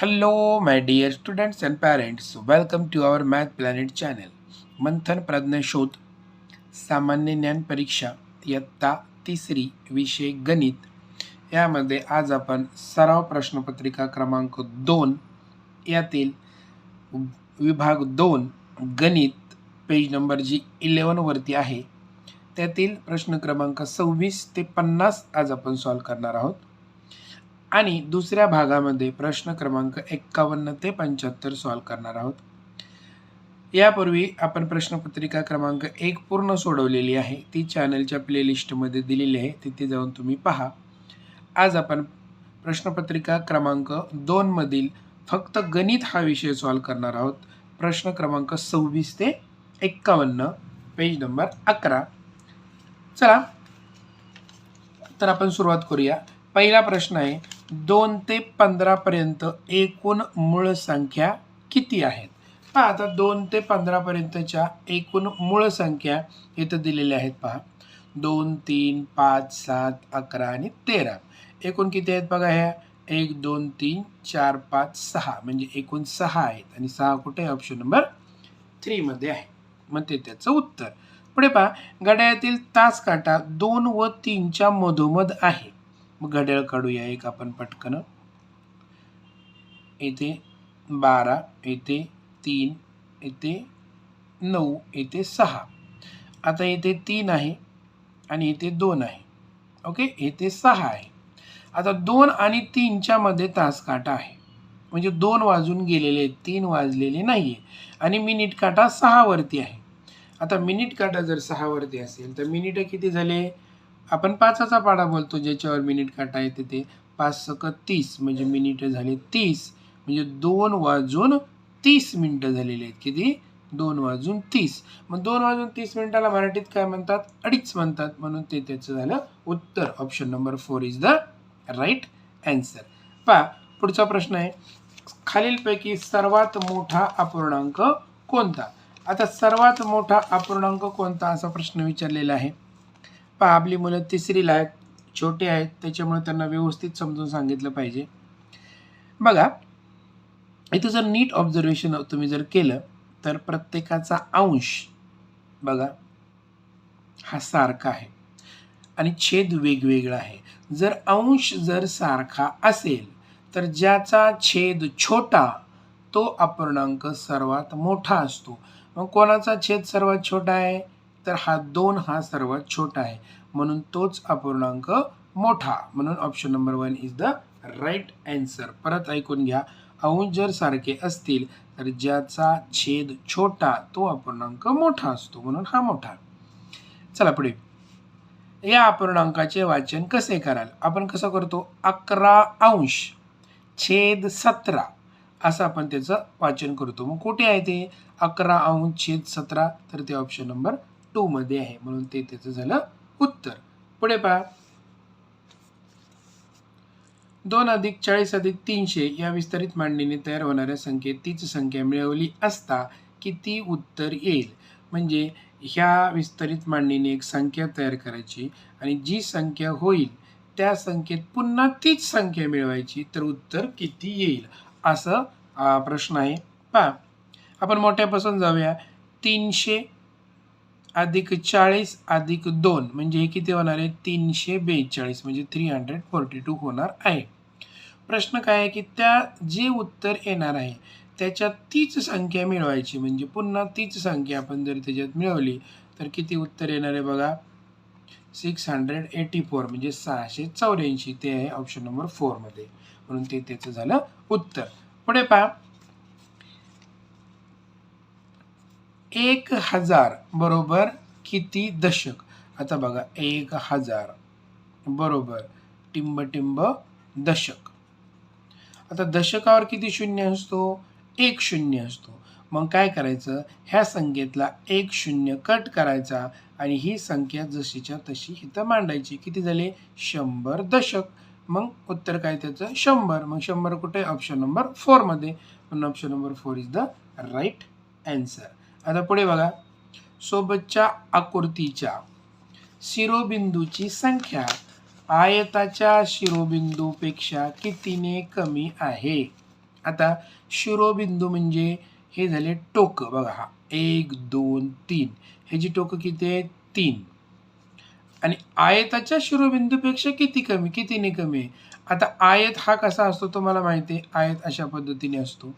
Hello, my dear students and parents. Welcome to our Math Planet channel. मंथन प्रज्ञशोध सामान्य ज्ञान परीक्षा इयत्ता तिसरी विषय गणित यामध्ये आज आपण सराव प्रश्नपत्रिका क्रमांक दोन यातील विभाग दोन गणित पेज नंबर जी इलेवनवरती आहे त्यातील प्रश्न क्रमांक सव्वीस ते पन्नास आज आपण सॉल्व करणार आहोत आणि दुसऱ्या भागामध्ये प्रश्न क्रमांक एक्कावन्न ते पंच्याहत्तर सॉल्व करणार आहोत. यापूर्वी आपण प्रश्नपत्रिका क्रमांक एक पूर्ण सोडवलेली आहे. ती चॅनलच्या प्लेलिस्टमध्ये दिलेली आहे. तिथे जाऊन तुम्ही पहा. आज आपण प्रश्नपत्रिका क्रमांक दोनमधील फक्त गणित हा विषय सॉल्व करणार आहोत. प्रश्न क्रमांक सव्वीस ते एक्कावन्न पेज नंबर अकरा. चला तर आपण सुरुवात करूया. पहिला प्रश्न आहे दोन ते पंधरापर्यंत एकूण मूळ संख्या किती आहेत? पहा आता दोन ते पंधरापर्यंतच्या एकूण मूळ संख्या इथं दिलेल्या आहेत पहा. दोन तीन पाच सात अकरा आणि तेरा. एकूण किती आहेत बघा ह्या? एक दोन तीन चार पाच सहा. म्हणजे एकूण सहा आहेत. आणि सहा कुठे? ऑप्शन नंबर थ्रीमध्ये आहे. मग ते त्याचं उत्तर. पुढे पहा. घड्याळातील तास काटा दोन व तीनच्या मधोमध आहे. मग घड्याळ काढूया एक आपण पटकन. येथे बारा येथे तीन येथे नऊ येथे सहा. आता येथे तीन आहे आणि येथे दोन आहे. ओके? येथे सहा आहे. आता दोन आणि तीनच्या मध्ये तासकाटा आहे. म्हणजे दोन वाजून गेलेले आहेत तीन वाजलेले नाही आहे आणि मिनिट काटा सहावरती आहे. आता मिनिट काटा जर सहावरती असेल तर मिनिटं किती झाले? आपण पाचाचा पाडा बोलतो ज्याच्यावर मिनिट काटा येते ते. पाच सक तीस म्हणजे मिनिटं झाले तीस म्हणजे दोन वाजून तीस मिनिटं झालेली आहेत. किती? दोन वाजून तीस. मग दोन वाजून तीस मिनिटाला मराठीत काय म्हणतात? अडीच म्हणतात. म्हणून ते त्याचं झालं उत्तर. Option number four is the right answer पहा पुढचा प्रश्न आहे. खालीलपैकी सर्वात मोठा अपूर्णांक कोणता? आता सर्वात मोठा अपूर्णांक कोणता? असा प्रश्न विचारलेला आहे. पहा आपली मुलं तिसरीला आहेत छोटे आहेत त्याच्यामुळे त्यांना व्यवस्थित समजून सांगितलं पाहिजे. बघा इथं जर नीट ऑब्झर्वेशन तुम्ही जर केलं तर प्रत्येकाचा अंश बघा हा सारखा आहे. आणि छेद वेगवेगळा आहे. जर अंश जर सारखा असेल तर ज्याचा छेद छोटा तो अपूर्णांक सर्वात मोठा असतो. मग कोणाचा छेद सर्वात छोटा आहे? तर हा दोन हा सर्वात छोटा आहे. म्हणून तोच अपूर्णांक मोठा. म्हणून option number one is the right answer परत ऐकून घ्या. अंश जर सारखे असतील तर ज्याचा छेद छोटा तो अपूर्णांक मोठा असतो. म्हणून हा मोठा. चला पुढे. या अपूर्णांकाचे वाचन कसे कराल? आपण कसं करतो? अकरा अंश छेद सतरा. असं आपण त्याचं वाचन करतो. मग कुठे आहे ते? अकरा अंश छेद सतरा. तर ते ऑप्शन नंबर टू मध्ये आहे म्हणून ते त्याचं झालं उत्तर. पुढे पहा. दोन अधिक चाळीस अधिक तीनशे या विस्तारित मांडणीने तयार होणाऱ्या संख्येत तीच संख्या मिळवली असता किती उत्तर येईल. म्हणजे ह्या विस्तारित मांडणीने एक संख्या तयार करायची आणि जी संख्या होईल त्या संख्येत पुन्हा तीच संख्या मिळवायची तर उत्तर किती येईल? असं प्रश्न आहे. पहा. आपण मोठ्यापासून जाऊया. तीनशे अधिक चाळीस अधिक दोन. म्हणजे हे किती होणार आहे? तीनशे बेचाळीस. म्हणजे थ्री हंड्रेड फोर्टी टू होणार आहे. प्रश्न काय आहे की त्या जे उत्तर येणार आहे त्याच्यात तीच संख्या मिळवायची. म्हणजे पुन्हा तीच संख्या आपण जर त्याच्यात मिळवली तर किती उत्तर येणार आहे बघा? सिक्स हंड्रेड एटी फोर म्हणजे सहाशे चौऱ्याऐंशी. ते आहे ऑप्शन नंबर फोरमध्ये म्हणून ते त्याचं झालं उत्तर. पुढे पहा. एक हजार बरोबर किती दशक? आता बघा एक हजार बरोबर टिंब टिंब दशक. आता दशकावर किती शून्य असतो? एक शून्य असतो. मग काय करायचं? ह्या संख्येतला एक शून्य कट करायचा आणि ही संख्या जशीच्या तशी इथं मांडायची. किती झाले? शंभर दशक. मग उत्तर काय त्याचं? शंभर. मग शंभर कुठे? ऑप्शन नंबर फोरमध्ये म्हणून option number four is the right answer आता पुढे बघा. सोबतच्या आकृतीच्या शिरोबिंदूची संख्या. आयताच्या शिरोबिंदूपेक्षा कितीने कमी आहे? आता शिरोबिंदू म्हणजे हे झाले टोक. बघा हा. एक दोन तीन. ह्याची टोकं किती आहे तीन. आणि आयताच्या शिरोबिंदूपेक्षा किती कमी? कितीने कमी आहे? आता आयत हा कसा असतो तुम्हाला माहिती आहे? आयत अशा पद्धतीने असतो.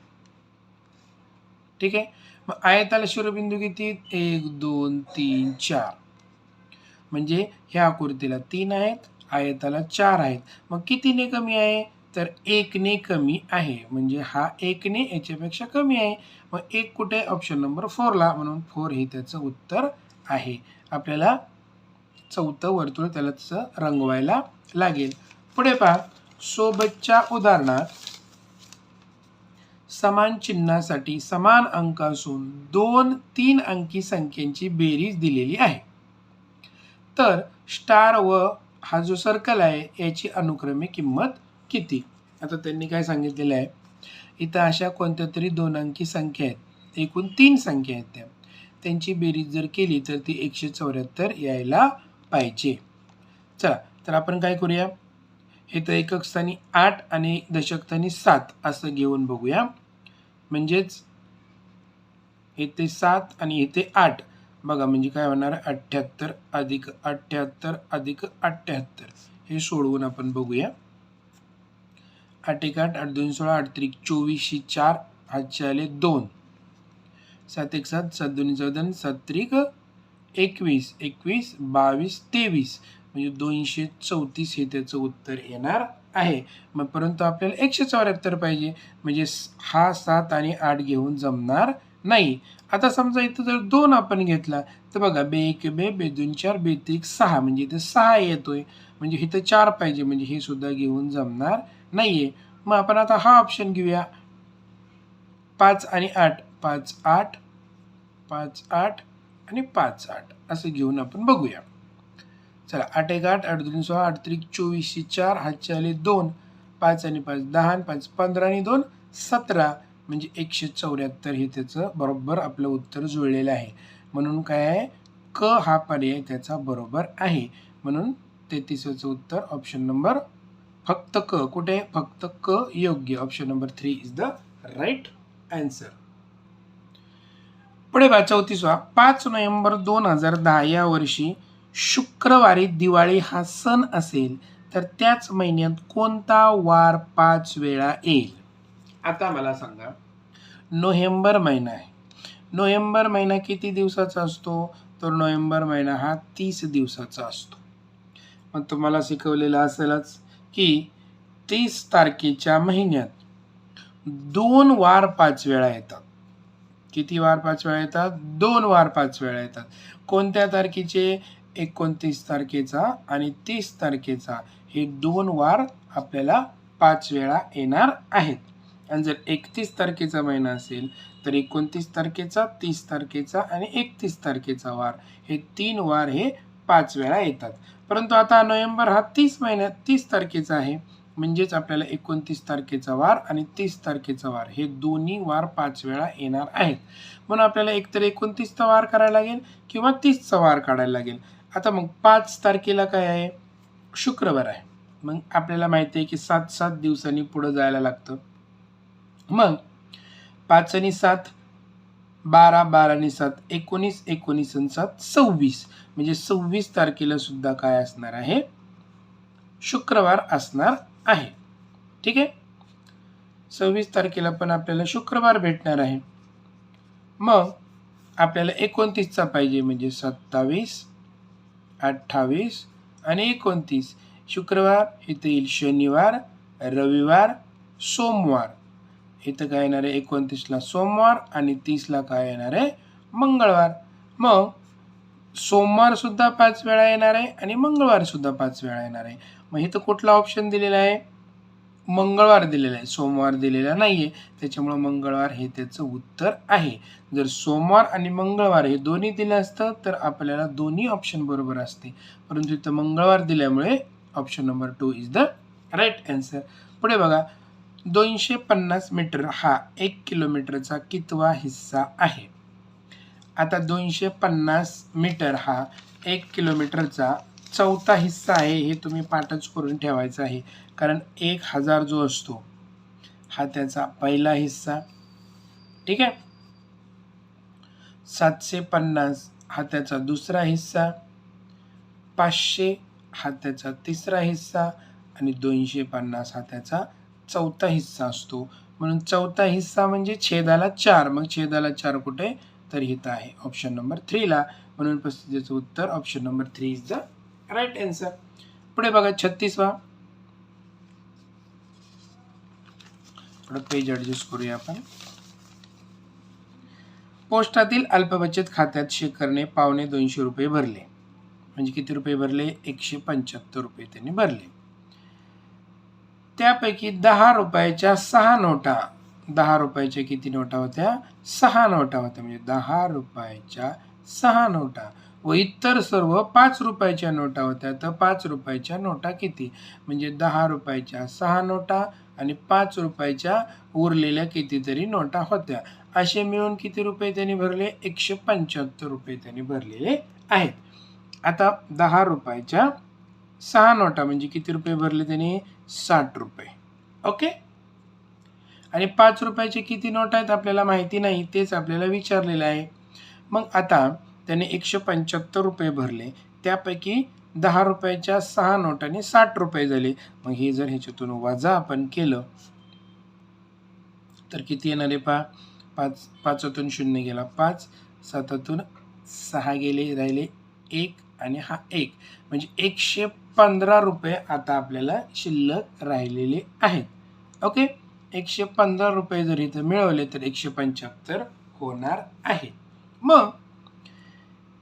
ठीक आहे? मग आयताला शिरोबिंदू किती? एक दोन तीन चार. म्हणजे ह्या आकृतीला तीन आहेत आयताला चार आहेत. मग कितीने कमी आहे? तर एकने कमी आहे. म्हणजे हा एकने याच्यापेक्षा कमी आहे. मग एक कुठे? ऑप्शन नंबर फोरला म्हणून फोर हे त्याचं उत्तर आहे. आपल्याला चौथं वर्तुळ त्याला तसं रंगवायला लागेल. पुढे पहा. सोबतच्या उदाहरणात समान चिन्हासाठी समान अंक असून दोन तीन अंकी संख्येची बेरीज दिलेली आहे. तर स्टार व हा जो सर्कल आहे याची अनुक्रमे किंमत किती? आता त्यांनी काय सांगितलेलं आहे? इथं अशा कोणत्या तरी दोन अंकी संख्या आहेत एकूण तीन संख्या आहेत त्या. त्यांची बेरीज जर केली तर ती एकशे चौऱ्याहत्तर यायला पाहिजे. चला तर आपण काय करूया? हे तर एकक स्थानी आठ आणि दशकस्थानी सात असं घेऊन बघूया. म्हणजेच येथे सात आणि येथे आठ. बघा म्हणजे काय होणार? अठ्ठ्याहत्तर अधिक अठ्ठ्याहत्तर अधिक अठ्ठ्याहत्तर. हे सोडवून आपण बघूया. आठ एक आठ आठ दोन सोळा आठ त्रिक चोवीसशे चार हातचे आले दोन. सात एक सात सात दोन्ही चौदा सात त्रिक एकवीस एकवीस बावीस तेवीस. म्हणजे दोनशे चौतीस हे त्याचं उत्तर येणार. आहे. मग परंतु आपल्याला एकशे चौऱ्याहत्तर पाहिजे. म्हणजे हा सात आणि आठ घेऊन जमणार नाही. आता समजा इथं जर दोन आपण घेतला तर बघा बे एक बे बे दोन चार बे एक सहा. म्हणजे इथं सहा येतोय. म्हणजे इथं चार पाहिजे. म्हणजे हे सुद्धा घेऊन जमणार नाहीये. मग आपण आता हा ऑप्शन घेऊया. पाच आणि आठ. पाच आठ पाच आठ आणि पाच आठ. असं घेऊन आपण बघूया. चला आठ एक आठ आठ दोन सोळा आठ त्रिक चोवीसशे चार हातचे आले दोन पाच आणि पाच दहा आणि पाच पंधरा आणि दोन सतरा म्हणजे एकशे चौऱ्याहत्तर हे त्याचं बरोबर आपलं उत्तर जुळलेलं आहे. म्हणून काय आहे? क हा पर्याय त्याचा बरोबर आहे. म्हणून तेहतीसचं उत्तर ऑप्शन नंबर फक्त क. कुठे? आहे? फक्त क योग्य. Option number three is the right answer पुढे बा चौतीसवा. पाच नोव्हेंबर दोन हजार दहा या वर्षी शुक्रवारी दिवाळी हा सण असेल तर त्याच महिन्यात कोणता वार पाच वेळा येईल? आता मला सांगा. नोव्हेंबर महिना आहे. नोव्हेंबर महिना किती दिवसाचा असतो? तर नोव्हेंबर महिना हा तीस दिवसाचा असतो. मग तुम्हाला शिकवलेलं असेलच की तीस तारखेच्या महिन्यात दोन वार पाच वेळा येतात. किती वार पाच वेळा येतात? दोन वार पाच वेळा येतात. कोणत्या तारखेचे? एकोणतीस तारखेचा आणि तीस तारखेचा हे दोन वार आपल्याला पाच वेळा येणार आहेत. आणि जर एकतीस तारखेचा महिना असेल तर एकोणतीस तारखेचा तीस तारखेचा आणि एकतीस तारखेचा वार हे तीन वार हे पाच वेळा येतात. परंतु आता नोव्हेंबर हा तीस महिन्यात तीस तारखेचा आहे. म्हणजेच आपल्याला एकोणतीस तारखेचा वार आणि तीस तारखेचा वार हे दोन्ही वार पाच वेळा येणार आहेत. म्हणून आपल्याला एकतर एकोणतीसचा वार करायला लागेल किंवा तीसचा वार काढायला लागेल. आता मग पाच तारखेला काय आहे? शुक्रवार आहे. मग आपल्याला माहिती आहे की सात सात दिवसांनी पुढं जायला लागतं. मग पाच आणि सात बारा बारा आणि सात एकोणीस एकोणीस आणि सात सव्वीस. म्हणजे सव्वीस तारखेला सुद्धा काय असणार आहे? शुक्रवार असणार आहे. ठीक आहे? सव्वीस तारखेला पण आपल्याला शुक्रवार भेटणार आहे. मग आपल्याला एकोणतीसचा पाहिजे म्हणजे सत्तावीस अठ्ठावीस आणि एकोणतीस. शुक्रवार इथं येईल शनिवार रविवार सोमवार. इथं काय येणार आहे? एकोणतीसला सोमवार आणि तीसला काय येणार आहे? मंगळवार. मग सोमवारसुद्धा पाच वेळा येणार आहे आणि मंगळवारसुद्धा पाच वेळा येणार आहे. मग इथं कुठला ऑप्शन दिलेला आहे? मंगळवार दिलेला आहे. सोमवार दिलेला नाही आहे त्याच्यामुळं मंगळवार हे त्याचं उत्तर आहे. जर सोमवार आणि मंगळवार हे दोन्ही दिलं असतं तर आपल्याला दोन्ही ऑप्शन बरोबर असते. परंतु इथं मंगळवार दिल्यामुळे option number two is the right answer पुढे बघा. दोनशे पन्नास मीटर हा एक किलोमीटरचा कितवा हिस्सा आहे. आता दोनशे पन्नास मीटर हा एक किलोमीटरचा चौथा हिस्सा आहे हे तुम्ही पाठच करून ठेवायचं आहे. कारण एक हजार जो असतो हा त्याचा पहिला हिस्सा. ठीक आहे? सातशे पन्नास हा त्याचा दुसरा हिस्सा. पाचशे हा त्याचा तिसरा हिस्सा. आणि दोनशे पन्नास हा त्याचा चौथा हिस्सा असतो. म्हणून चौथा हिस्सा म्हणजे छेदाला चार. मग छेदाला चार कुठे? तर इथं आहे ऑप्शन नंबर थ्रीला म्हणून पस्तीसचं उत्तर option number three is the right answer पुढे बघा छत्तीसवा. थोडं पेज ॲडजस्ट करूया आपण. पोस्टातील अल्पबचत खात्यात शेखरने पावणे दोनशे रुपये भरले. म्हणजे किती रुपये भरले? एकशे पंच्याहत्तर रुपये त्यांनी भरले. त्यापैकी दहा रुपयाच्या सहा नोटा दहा रुपयाच्या किती नोटा होत्या? सहा नोटा होत्या. म्हणजे दहा रुपयाच्या सहा नोटा. व इतर सर्व पाच रुपयाच्या नोटा होत्या. तर पाच रुपयाच्या नोटा किती? म्हणजे दहा रुपयाच्या सहा नोटा आणि पाच रुपयाच्या उरलेल्या कितीतरी नोटा होत्या. असे मिळून किती रुपये त्यांनी भरले? एकशे पंच्याहत्तर रुपये त्यांनी भरलेले आहेत. आता दहा रुपयाच्या सहा नोटा म्हणजे किती रुपये भरले त्यांनी? साठ रुपये. ओके? आणि पाच रुपयाचे किती नोट आहेत आपल्याला माहिती नाही तेच आपल्याला विचारलेलं आहे. मग आता त्याने एकशे पंच्याहत्तर रुपये भरले. त्यापैकी दहा रुपयाच्या सहा नोटाने साठ रुपये झाले. मग हे जर ह्याच्यातून वजा आपण केलं तर किती येणार आहे पहा? पाच पाचातून शून्य गेला पाच सातातून सहा गेले राहिले एक आणि हा एक. म्हणजे एकशे पंधरा रुपये आता आपल्याला शिल्लक राहिलेले आहेत. ओके? एकशे पंधरा रुपये जर इथं मिळवले तर एकशे पंच्याहत्तर होणार आहे. मग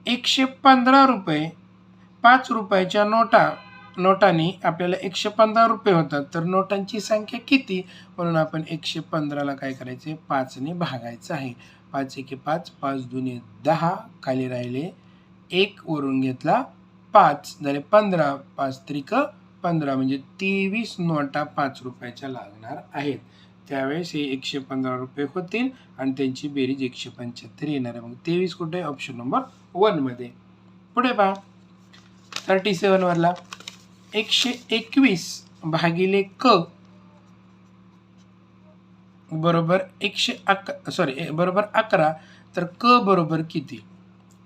एकशे पंधरा रुपये पाच रुपयाच्या नोटा नोटांनी आपल्याला एकशे पंधरा रुपये होतात. तर नोटांची संख्या किती? म्हणून आपण एकशे पंधराला काय करायचे? पाचने भागायचं आहे. पाच एके पाच पाच दोन्ही दहा खाली राहिले एक वरून घेतला पाच. झाले पंधरा. पाच त्रिक पंधरा म्हणजे तेवीस नोटा पाच रुपयाच्या लागणार आहेत. त्यावेळेस हे एकशे पंधरा रुपये होतील आणि त्यांची बेरीज एकशे पंच्याहत्तर येणार आहे. मग तेवीस कुठे? ऑप्शन नंबर वनमध्ये पुढे पहा. थर्टी सेवनवरला एकशे एकवीस भागिले क बरोबर एकशे अक सॉरी बरोबर अकरा तर क बरोबर किती?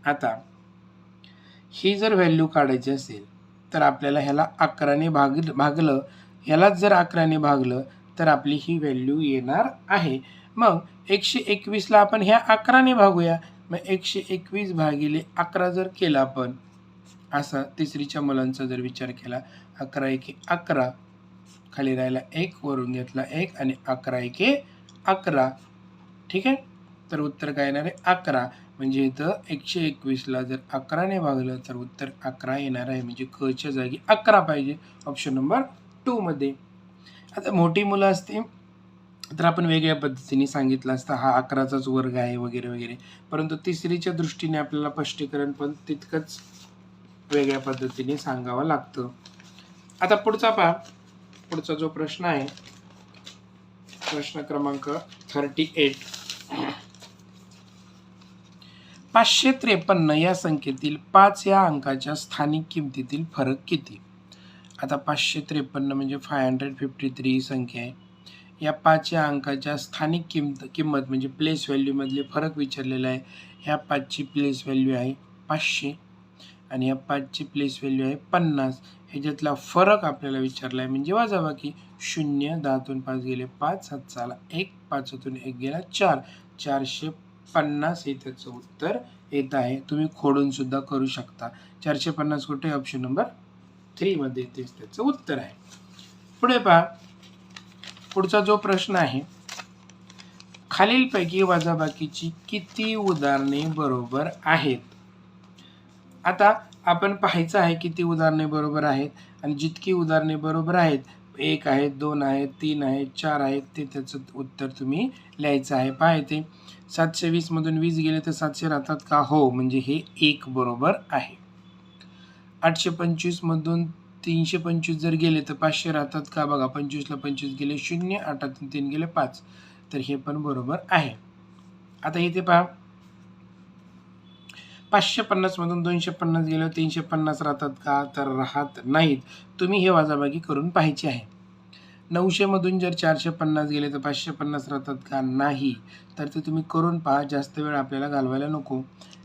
आता ही जर व्हॅल्यू काढायची असेल तर आपल्याला ह्याला अकराने भाग भागलं ह्यालाच जर अकराने भागलं तर आपली ही व्हॅल्यू येणार आहे. मग एकशे एकवीसला आपण ह्या अकराने भागूया मग एकशे एकवीस भागिले अकरा जर केला आपण असा तिसरीच्या मुलांचा जर विचार केला अकरा एके अकरा खाली राहिला एक वरून घेतला एक आणि अकरा एके अकरा. ठीक आहे? तर उत्तर काय येणार आहे? अकरा. म्हणजे इथं एकशे एकवीसला जर अकराने भागलं तर उत्तर अकरा येणार आहे. म्हणजे कच्या जागी अकरा पाहिजे. ऑप्शन नंबर टूमध्ये आता मोठी मुलं असते तर आपण वेगळ्या पद्धतीने सांगितलं असतं हा अकराचाच वर्ग आहे वगैरे वगैरे. परंतु तिसरीच्या दृष्टीने आपल्याला स्पष्टीकरण पण तितकंच वेगळ्या पद्धतीने सांगावं लागतं. आता पुढचा पहा. पुढचा जो प्रश्न आहे प्रश्न क्रमांक थर्टी एट पाचशे त्रेपन्न या संख्येतील पाच या अंकाच्या स्थानिक किमतीतील फरक किती? आता पाचशे त्रेपन्न म्हणजे फाय हंड्रेड फिफ्टी थ्री ही संख्या आहे. या पाच या अंकाच्या स्थानिक किंमत किंमत म्हणजे प्लेस व्हॅल्यूमधले फरक विचारलेला आहे. ह्या पाचची प्लेस व्हॅल्यू आहे पाचशे आणि या पाचची प्लेस व्हॅल्यू आहे पन्नास. ह्याच्यातला फरक आपल्याला विचारला आहे म्हणजे वाजाबाकी शून्य दहातून पाच गेले पाच सात चाला एक पाचातून एक गेला चार. चारशे पन्नास हे त्याचं उत्तर येत आहे. तुम्ही खोडून सुद्धा करू शकता. चारशे पन्नास कुठे? ऑप्शन नंबर थ्रीमध्ये तेच त्याचं उत्तर आहे. पुढे पहा. पुढचा जो प्रश्न आहे खालीलपैकी वजाबाकीची किती उदाहरणे बरोबर आहेत? आता आपण पाहायचं आहे किती उदाहरणे बरोबर आहेत आणि जितकी उदाहरणे बरोबर आहेत एक आहेत दोन आहेत तीन आहेत चार आहेत ते त्याचं उत्तर तुम्ही लिहायचं आहे. पाहायचे सातशे वीसमधून वीस गेले तर सातशे राहतात का? हो म्हणजे हे एक बरोबर आहे. आठशे पंचवीसमधून तीनशे पंचवीस जर गेले तर पाचशे राहतात का बघा? पंचवीसला पंचवीस गेले शून्य आठातून तीन गेले पाच. तर हे पण बरोबर आहे. आता इथे पहा. पाचशे पन्नासमधून दोनशे पन्नास गेले तीनशे पन्नास राहतात का? तर राहत नाहीत. तुम्ही हे वाजाबागी करून पाहायचे आहे. नऊशेमधून जर चारशे पन्नास गेले तर पाचशे पन्नास राहतात का? नाही. तर ते तुम्ही करून पहा. जास्त वेळ आपल्याला घालवायला नको.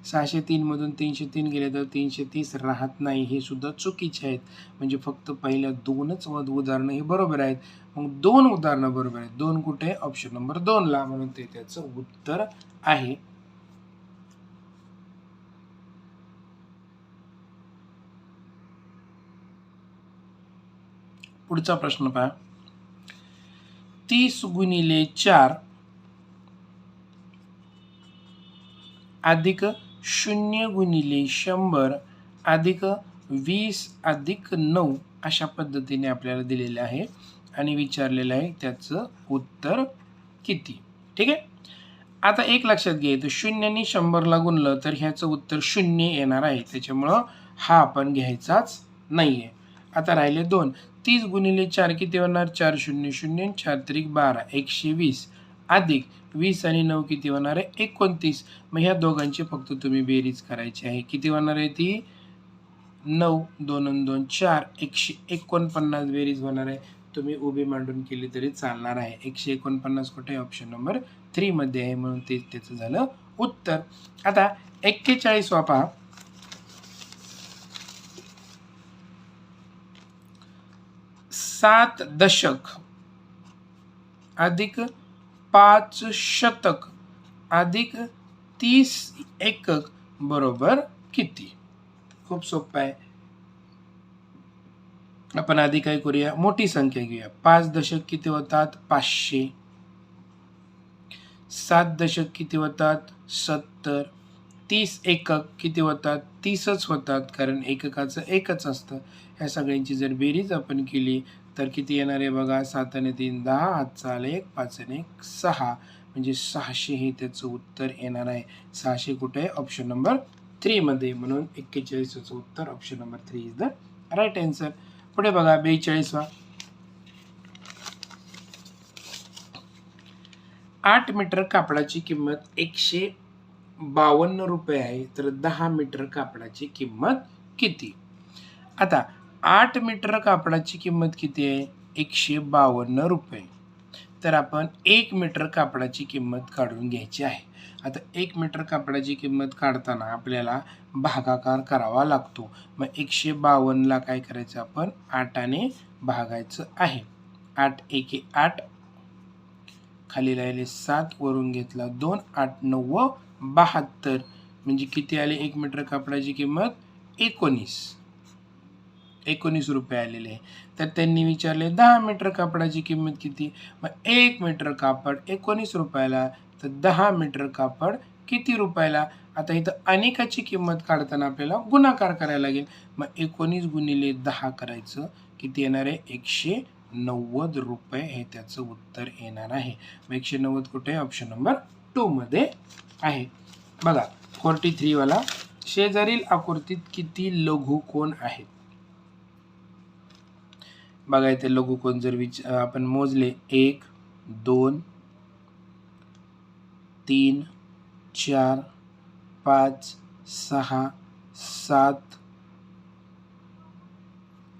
सहाशे तीनमधून तीनशे तीन गेले तर तीनशे तीस राहत नाही. हे सुद्धा चुकीचे आहेत. म्हणजे फक्त पहिल्या दोनच उदाहरणं हे बरोबर आहेत. मग दोन उदाहरणं बरोबर आहेत. दोन कुठे? ऑप्शन नंबर दोनला म्हणून ते त्याचं उत्तर आहे. पुढचा प्रश्न पहा. तीस गुणिले चार. अधिक शून्य गुणिले शंभर अधिक वीस अधिक नऊ अशा पद्धतीने आपल्याला दिलेले आहे. आणि विचारलेलं आहे त्याचं उत्तर किती? ठीक आहे? आता एक लक्षात घ्यायचं शून्यनी शंभरला गुणलं तर ह्याचं उत्तर शून्य येणार आहे. त्याच्यामुळं हा आपण घ्यायचाच नाही आहे आता राहिले दोन. तीस गुणिले चार किती होणार? चार शून्य शून्य चार त्रिक बारा. एकशे वीस. अधिक वीस आणि नऊ किती होणार आहे? एकोणतीस. मग ह्या दोघांची फक्त तुम्ही बेरीज करायची आहे. किती होणार आहे ती? नऊ दोन दोन चार. एकशे एकोणपन्नास बेरीज होणार आहे. तुम्ही उभी मांडून केली तरी चालणार आहे. एकशे एकोणपन्नास कुठे? ऑप्शन नंबर थ्रीमध्ये आहे. म्हणून ते त्याचं झालं उत्तर. आता एक्केचाळीस वापा. सात दशक अधिक पाच शतक अधिक तीस एकक बरोबर किती? खूप सोपं आहे. आपण आधी काय करूया? मोठी संख्या घेऊया. पाच दशक किती होतात? पाचशे. सात दशक किती होतात? सत्तर. तीस एकक किती होतात? तीसच होतात कारण एककाचं एकच असतं. ह्या सगळ्यांची जर बेरीज आपण केली तर किती येणार आहे बघा? सात आणि तीन दहा. हातचा आला एक पाच आणि एक सहा. म्हणजे सहाशे हे त्याचं उत्तर येणार आहे. सहाशे कुठे? आहे ऑप्शन नंबर थ्रीमध्ये म्हणून एक्केचाळीसचं उत्तर option number three is the right answer पुढे बघा बेचाळीसवा. आठ मीटर कापडाची किंमत एकशे बावन्न रुपये आहे. तर दहा मीटर कापडाची किंमत किती? आता आठ मीटर कापडाची किंमत किती आहे? एकशे बावन्न रुपये. तर आपण एक मीटर कापडाची किंमत काढून घ्यायची आहे. आता एक मीटर कापडाची किंमत काढताना आपल्याला भागाकार करावा लागतो. मग एकशे बावन्नला काय करायचं आपण? आठाने भागायचं आहे. आठ एके आठ. खाली राहिले सात वरून घेतला दोन आठ नव्व बहात्तर. म्हणजे किती आले एक मीटर कापडाची किंमत? एकोणीस. एकोणीस रुपये आलेले आहे. तर त्यांनी विचारले दहा मीटर कापडाची किंमत किती? मग एक मीटर कापड एकोणीस रुपयाला तर दहा मीटर कापड किती रुपयाला? आता इथं अनेकाची किंमत काढताना आपल्याला गुणाकार करायला लागेल. मग एकोणीस गुणिले दहा करायचं किती येणार आहे? एकशे नव्वद रुपये हे त्याचं उत्तर येणार आहे. मग एकशे नव्वद कुठे? ऑप्शन नंबर टूमध्ये आहे. बघा फोर्टी थ्रीवाला शेजारील आकृतीत किती लघु कोण आहेत? बघा इथे लघु कोण जर विच आपण मोजले एक दोन तीन चार पाच सहा सात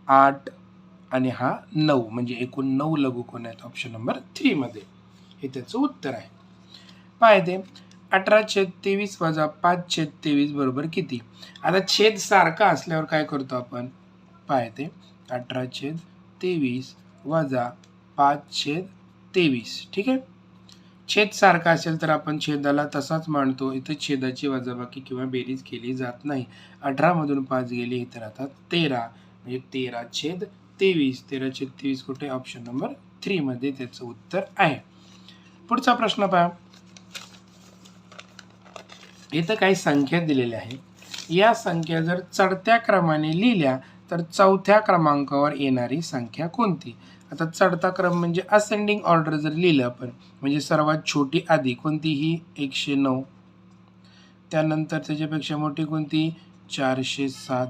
आठ आणि हा नऊ म्हणजे एकूण नऊ लघुकोण आहेत? ऑप्शन नंबर थ्रीमध्ये हे त्याचं उत्तर आहे. पाय अठरा छेद तेवीस वजा पाच छेद तेवीस बरोबर किती? आता छेद सारखा असल्यावर काय करतो आपण? पाहते. अठरा छेद तेवीस वजा पाच छेद तेवीस. ठीक आहे? छेद सारखा असेल तर आपण छेदाला तसाच मांडतो इथं छेदाची वजाबाकी किंवा बेरीज केली जात नाही. अठरामधून पाच गेले तर आता तेरा. म्हणजे तेरा छेद तेवीस. तेरा छेद तेवीस कुठे? ऑप्शन नंबर थ्रीमध्ये त्याचं उत्तर आहे. पुढचा प्रश्न पहा. इथं काही संख्या दिलेल्या आहेत. या संख्या जर चढत्या क्रमाने लिहिल्या तर चौथ्या क्रमांकावर येणारी संख्या कोणती? आता चढता क्रम म्हणजे असेंडिंग ऑर्डर जर लिहिलं आपण म्हणजे सर्वात छोटी आधी कोणती ही? एकशे नऊ. त्यानंतर त्याच्यापेक्षा मोठी कोणती? चारशे सात.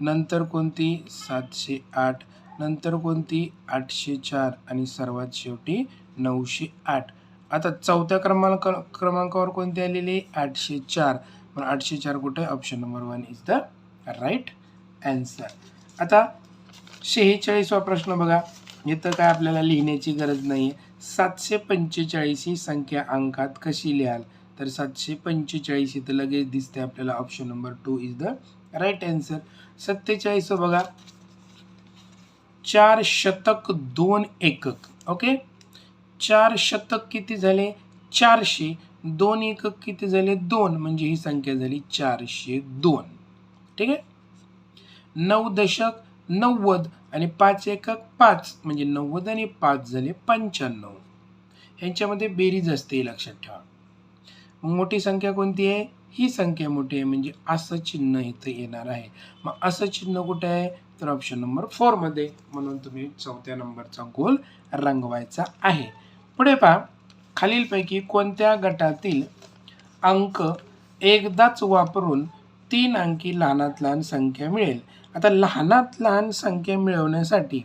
नंतर कोणती? सातशे आठ. नंतर कोणती? आठशे चार आणि सर्वात शेवटी नऊशे आठ. आता चौथ्या क्रमांक क्रमांकावर कोणती आलेली? आठशे चार. पण आठशे चार कुठे? Option number one is the right answer आता शेहेचाळीसवा प्रश्न बघा. इथं काय आपल्याला लिहिण्याची गरज नाही सातशे पंचेचाळीस ही संख्या अंकात कशी लिहाल? तर सातशे पंचेचाळीस इथं लगेच दिसते आपल्याला option number two is the right answer सत्तेचाळीस बघा. चार शतक दोन एकक. ओके चार शतक किती झाले? चारशे. दोन एकक किती झाले? दोन. म्हणजे ही संख्या झाली चारशे दोन. ठीक आहे? नऊ दशक नव्वद आणि पाच एकक पाच म्हणजे नव्वद आणि पाच झाले पंच्याण्णव. ह्यांच्यामध्ये बेरीज असते लक्षात ठेवा. मग मोठी संख्या कोणती आहे? ही संख्या मोठी आहे म्हणजे असं चिन्ह इथं येणार आहे. मग असं चिन्ह कुठे आहे? तर ऑप्शन नंबर फोरमध्ये म्हणून तुम्ही चौथ्या नंबरचा गोल रंगवायचा आहे. पुढे पहा. खालीलपैकी कोणत्या गटातील अंक एकदाच वापरून तीन अंकी लहानात लहान संख्या मिळेल. आता लहानात लहान संख्या मिळवण्यासाठी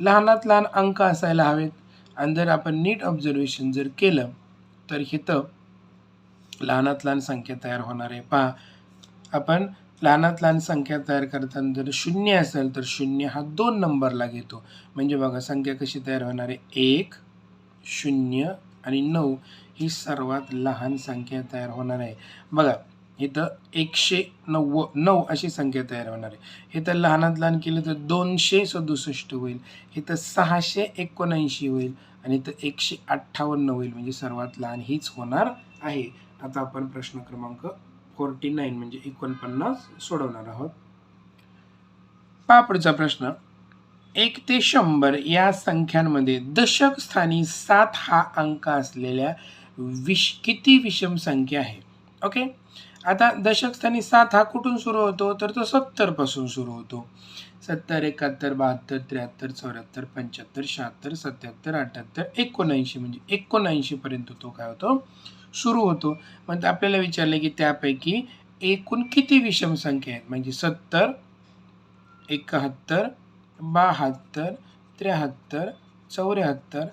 लहानात लहान अंक असायला हवेत. आणि जर आपण नीट ऑब्झर्वेशन जर केलं तर इथं लहानात लहान संख्या तयार होणार आहे. पहा आपण लहानात लहान संख्या तयार करताना जर शून्य असेल तर शून्य हा दोन नंबरला घेतो. म्हणजे बघा संख्या कशी तयार होणार आहे? एक शून्य आणि नऊ ही सर्वात लहान संख्या तयार होणार आहे. बघा इथं एकशे नव्व नऊ अशी संख्या तयार होणार आहे. इथं लहानात लहान केलं तर दोनशे सदुसष्ट होईल. इथं सहाशे एकोणऐंशी होईल आणि इथं एकशे अठ्ठावन्न होईल. म्हणजे सर्वात लहान हीच होणार आहे. आता आपण प्रश्न क्रमांक फोर्टी नाईन म्हणजे एकोणपन्नास सोडवणार आहोत. पापडचा प्रश्न. एक ते शंभर या संख्यांमध्ये दशक स्थानी सात हा अंक असलेल्या विश किती विषम संख्या आहे? ओके? आता दशक स्थानी सात हा कुठून सुरू होतो? तर तो सत्तरपासून सुरू होतो. सत्तर एकाहत्तर बहात्तर त्र्याहत्तर चौऱ्याहत्तर पंच्याहत्तर शहात्तर सत्याहत्तर अठ्याहत्तर एकोणऐंशी म्हणजे एकोणऐंशी पर्यंत तो काय होतो? सुरू होतो. मग आपल्याला विचारले की त्यापैकी एकूण किती विषम संख्या आहेत? म्हणजे सत्तर एकाहत्तर बहात्तर त्र्याहत्तर चौऱ्याहत्तर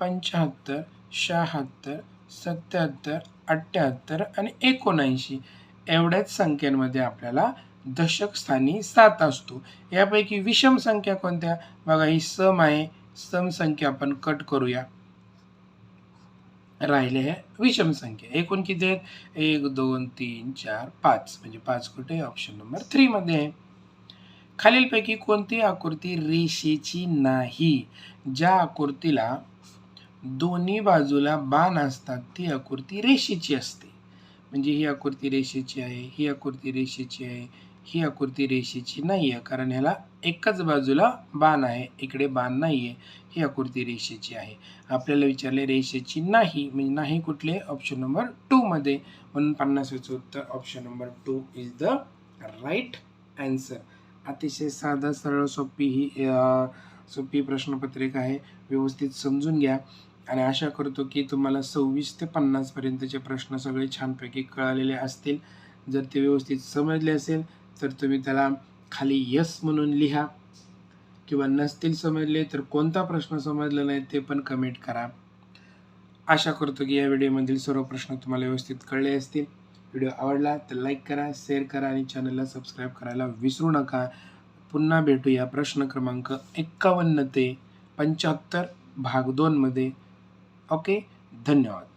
पंच्याहत्तर शहात्तर सत्याहत्तर अठ्ठ्याहत्तर आणि एकोणऐंशी एवढ्याच संख्यांमध्ये आपल्याला दशक स्थानी सात असतो. यापैकी विषम संख्या कोणत्या? बघा ही सम आहे. सम संख्या आपण कट करूया. राहिले आहे विषम संख्या. एकूण किती आहेत? एक दोन तीन चार पाच. म्हणजे पाच कुठे? ऑप्शन नंबर थ्री मध्ये आहे. खालीलपैकी कोणती आकृती रेषेची नाही? ज्या आकृतीला दोन्ही बाजूला बाण असतात ती आकृती रेषेची असते. म्हणजे ही आकृती रेषेची आहे ही आकृती रेषेची आहे ही आकृती रेषेची नाही आहे कारण ह्याला एकच बाजूला बाण आहे इकडे बाण नाही आहे ही आकृती रेषेची आहे. आपल्याला विचारले रेषेची नाही म्हणजे नाही कुठले? ऑप्शन नंबर टूमध्ये म्हणून पन्नासाचं उत्तर option number two is the right answer अतिशय साधा सरळ सोपी ही सोपी प्रश्नपत्रिका आहे. व्यवस्थित समजून घ्या. आणि आशा करतो की तुम्हाला सव्वीस ते पन्नासपर्यंतचे प्रश्न सगळे छानपैकी कळालेले असतील. जर ते व्यवस्थित समजले असेल तर तुम्ही त्याला खाली यस म्हणून लिहा. किंवा नसतील समजले तर कोणता प्रश्न समजला नाही ते पण कमेंट करा. आशा करतो की या व्हिडिओमधील सर्व प्रश्न तुम्हाला व्यवस्थित कळले असतील. व्हिडिओ आवडला तर लाईक करा शेअर करा आणि चॅनलला सबस्क्राईब करायला विसरू नका. पुन्हा भेटूया प्रश्न क्रमांक एक्कावन्न ते पंच्याहत्तर भाग दोनमध्ये ओके? धन्यवाद.